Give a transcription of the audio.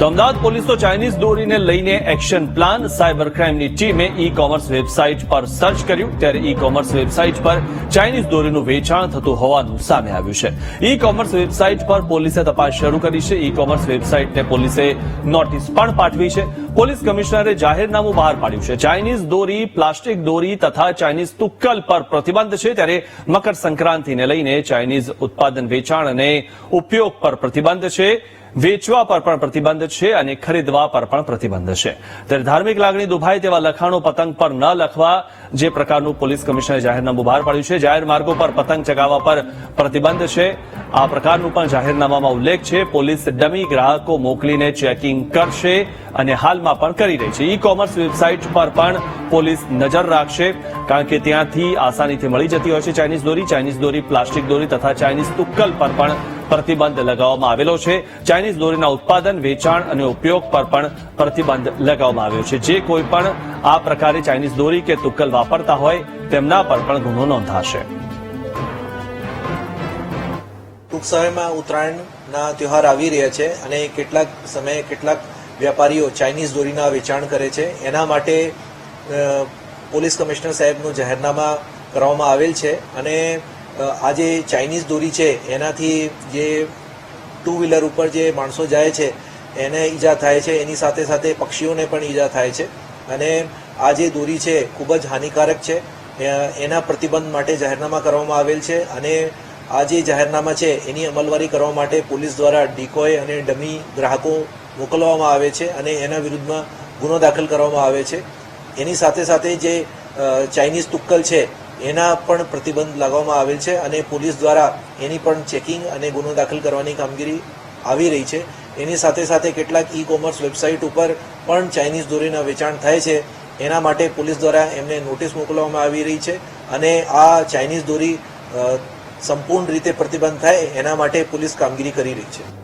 તો અમદાવાદ પોલીસ તો ચાઇનીઝ દોરીને લઈને એક્શન પ્લાન. સાયબર ક્રાઇમની ટીમે ઈ કોમર્સ વેબસાઇટ પર સર્ચ કર્યું. ત્યારે ઈ કોમર્સ વેબસાઇટ પર ચાઇનીઝ દોરીનું વેચાણ થતું હોવાનું સામે આવ્યું છે. ઈ કોમર્સ વેબસાઇટ પર પોલીસે તપાસ શરૂ કરી છે. ઈ કોમર્સ વેબસાઇટને પોલીસે નોટિસ પણ પાઠવી છે. પોલીસ કમિશનરે જાહેરનામું બહાર પાડ્યું છે. ચાઇનીઝ દોરી, પ્લાસ્ટિક દોરી તથા ચાઇનીઝ તુક્કલ પર પ્રતિબંધ છે. ત્યારે મકર સંક્રાંતિને લઈને ચાઇનીઝ ઉત્પાદન વેચાણ અને ઉપયોગ પર પ્રતિબંધ છે. વેચવા પર પણ પ્રતિબંધ છે અને ખરીદવા પર પણ પ્રતિબંધ છે. ત્યારે ધાર્મિક લાગણી દુભાય તેવા લખાણો પતંગ પર ન લખવા જે પ્રકારનું પોલીસ કમિશનરે જાહેરનામું બહાર પાડ્યું છે. જાહેર માર્ગો પર પતંગ ચગાવવા પર પ્રતિબંધ છે. આ પ્રકારનું પણ જાહેરનામામાં ઉલ્લેખ છે. પોલીસ ડમી ગ્રાહકો મોકલીને ચેકિંગ કરશે અને હાલમાં પણ કરી રહી છે. ઈ કોમર્સ વેબસાઇટ પર પણ પોલીસ નજર રાખશે, કારણ કે ત્યાંથી આસાનીથી મળી જતી હોય છે. ચાઇનીઝ દોરી ચાઇનીઝ દોરી, પ્લાસ્ટિક દોરી તથા ચાઇનીઝ તુક્કલ પર પણ પ્રતિબંધ લગાવવામાં આવેલો છે. ચાઇનીઝ દોરીના ઉત્પાદન, વેચાણ અને ઉપયોગ પર પણ પ્રતિબંધ લગાવવામાં આવ્યો છે. જે કોઈ પણ આ પ્રકારે ચાઇનીઝ દોરી કે તુક્કલ વાપરતા હોય, તેમના પર પણ ગુનો નોંધાશે. ટૂંક સમયમાં ઉત્તરાયણના તહેવાર આવી રહ્યા છે અને કેટલાક સમયે કેટલાક વેપારીઓ ચાઇનીઝ દોરીના વેચાણ કરે છે. એના માટે પોલીસ કમિશનર સાહેબનું જાહેરનામા કરવામાં આવેલ છે અને આ જે ચાઇનીઝ દોરી છે, એનાથી જે ટુ વ્હીલર ઉપર જે માણસો જાય છે, એને ઈજા થાય છે, એની સાથે સાથે પક્ષીઓને પણ ઈજા થાય છે. અને આ જે દોરી છે, ખૂબ જ હાનિકારક છે. એના પ્રતિબંધ માટે જાહેરનામા કરવામાં આવેલ છે અને આ જે જાહેરનામા છે, એની અમલવારી કરવા માટે પોલીસ દ્વારા ડીકોય અને ડમી ગ્રાહકો મોકલવામાં આવે છે અને એના વિરુદ્ધમાં ગુનો દાખલ કરવામાં આવે છે. એની સાથે સાથે જે ચાઇનીઝ તુક્કલ છે એના પણ પ્રતિબંધ લાગવામાં આવેલ છે અને પોલીસ દ્વારા એની પણ ચેકિંગ અને ગુનો દાખલ કરવાની કામગીરી આવી રહી છે. એની સાથે સાથે કેટલાક ઈ કોમર્સ વેબસાઇટ ઉપર પણ ચાઇનીઝ દોરીના વેચાણ થાય છે. એના માટે પોલીસ દ્વારા એમને નોટિસ મોકલવામાં આવી રહી છે અને આ ચાઇનીઝ દોરી સંપૂર્ણ રીતે પ્રતિબંધ થાય એના માટે પોલીસ કામગીરી કરી રહી છે.